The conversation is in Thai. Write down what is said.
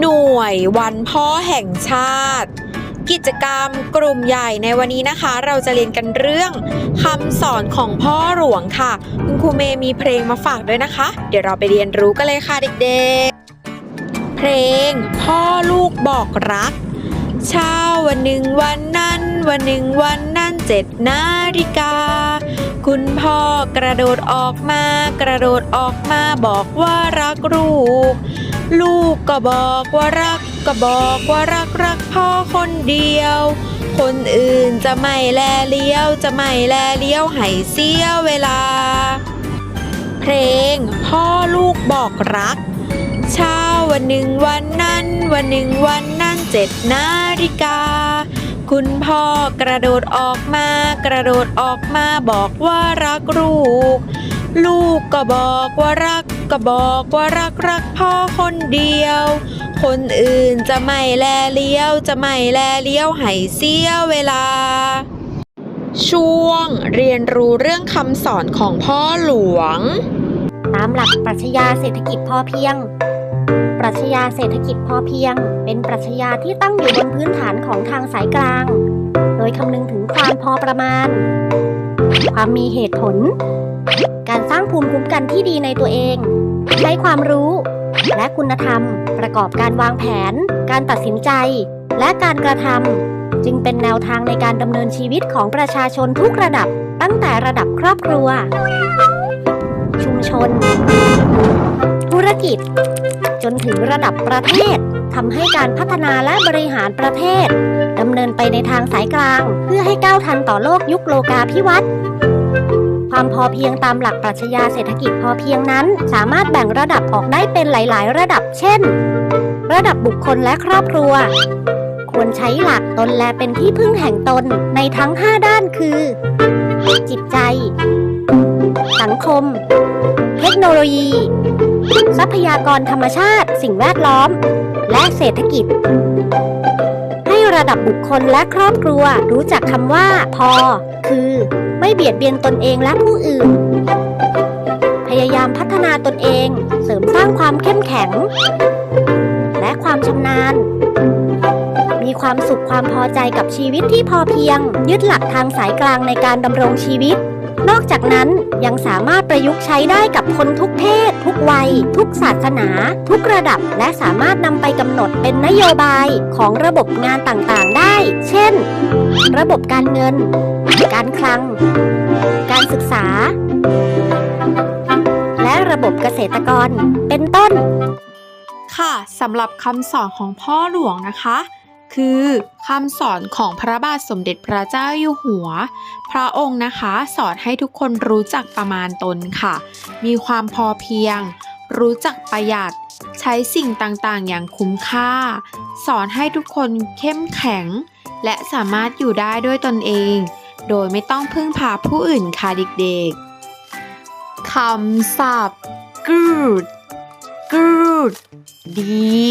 หน่วยวันพ่อแห่งชาติ กิจกรรมกลุ่มใหญ่ในวันนี้นะคะ เราจะเรียนกันเรื่องคำสอนของพ่อหลวงค่ะ คุณครูเมย์มีเพลงมาฝากด้วยนะคะ เดี๋ยวเราไปเรียนรู้กันเลยค่ะเด็กๆ เพลงพ่อลูกบอกรักเช้าวันหนึ่งวันนั้น วันหนึ่งวันนั้นเจ็ดนาฬิกา คุณพ่อกระโดดออกมากระโดดออกมาบอกว่ารักลูก ลูกก็บอกว่ารักก็บอกว่ารักรักพ่อคนเดียว คนอื่นจะไม่แลเลี้ยว จะไม่แลเลี้ยวให้เสียเวลา เพลงพ่อลูกบอกรัก เช้าวันหนึ่งวันนั้น วันหนึ่งวันนั้นเจ็ดนาฬิกา คุณพ่อกระโดดออกมากระโดดออกมาบอกว่ารักลูก ลูกก็บอกว่ารัก ก็บอกว่ารักรักพ่อคนเดียว คนอื่นจะไม่แลเลี้ยว จะไม่แลเลี้ยวให้เสียเวลา ช่วงเรียนรู้เรื่องคำสอนของพ่อหลวง ตามหลักปรัชญาเศรษฐกิจพอเพียง ปรัชญาเศรษฐกิจพอเพียง เป็นปรัชญาที่ตั้งอยู่บนพื้นฐานของทางสายกลาง โดยคำนึงถึงความพอประมาณ ความมีเหตุผล การสร้างภูมิคุ้มกันที่ดีในตัวเอง ใช้ความรู้ และคุณธรรม ประกอบการวางแผน การตัดสินใจ และการกระทำจึงเป็นแนวทางในการดำเนินชีวิตของประชาชนทุกระดับ ตั้งแต่ระดับครอบครัว ชุมชน ธุรกิจ จนถึงระดับประเทศทำให้การพัฒนาและบริหารประเทศดำเนินไปในทางสายกลาง เพื่อให้ก้าวทันต่อโลกยุคโลกาภิวัตน์ ความพอเพียงตามหลักปรัชญาเศรษฐกิจพอเพียงนั้น สามารถแบ่งระดับออกได้เป็นหลาย ๆ ระดับ เช่น ระดับบุคคลและครอบครัว ควรใช้หลักตนและเป็นที่พึ่งแห่งตนในทั้ง 5 ด้านคือ จิตใจ สังคม เทคโนโลยี ทรัพยากรธรรมชาติ สิ่งแวดล้อม และเศรษฐกิจให้ระดับบุคคลและครอบครัวรู้จักคำว่า พอ คือ ไม่เบียดเบียนตนเองและผู้อื่น พยายามพัฒนาตนเองเสริมสร้างความเข้มแข็ง และความชำนาญ มีความสุขความพอใจกับชีวิตที่พอเพียง ยึดหลักทางสายกลางในการดำรงชีวิต นอกจากนั้นยังสามารถประยุกต์ใช้ได้กับคนทุกเพศ ทุกวัย ทุกศาสนา ทุกระดับ และสามารถนำไปกำหนดเป็นนโยบายของระบบงานต่างๆได้ เช่น ระบบการเงิน การคลัง การศึกษา และระบบเกษตรกรเป็นต้น ค่ะสำหรับคำสอนของพ่อหลวงนะคะ คือคำสอนของพระบาทสมเด็จพระเจ้าอยู่หัว พระองค์นะคะ สอนให้ทุกคนรู้จักประมาณตนค่ะ มีความพอเพียง รู้จักประหยัดใช้สิ่งต่างๆ อย่างคุ้มค่า สอนให้ทุกคนเข้มแข็ง และสามารถอยู่ได้ด้วยตนเอง โดยไม่ต้องพึ่งพาผู้อื่นค่ะเด็กๆ คำศัพท์ good good ดี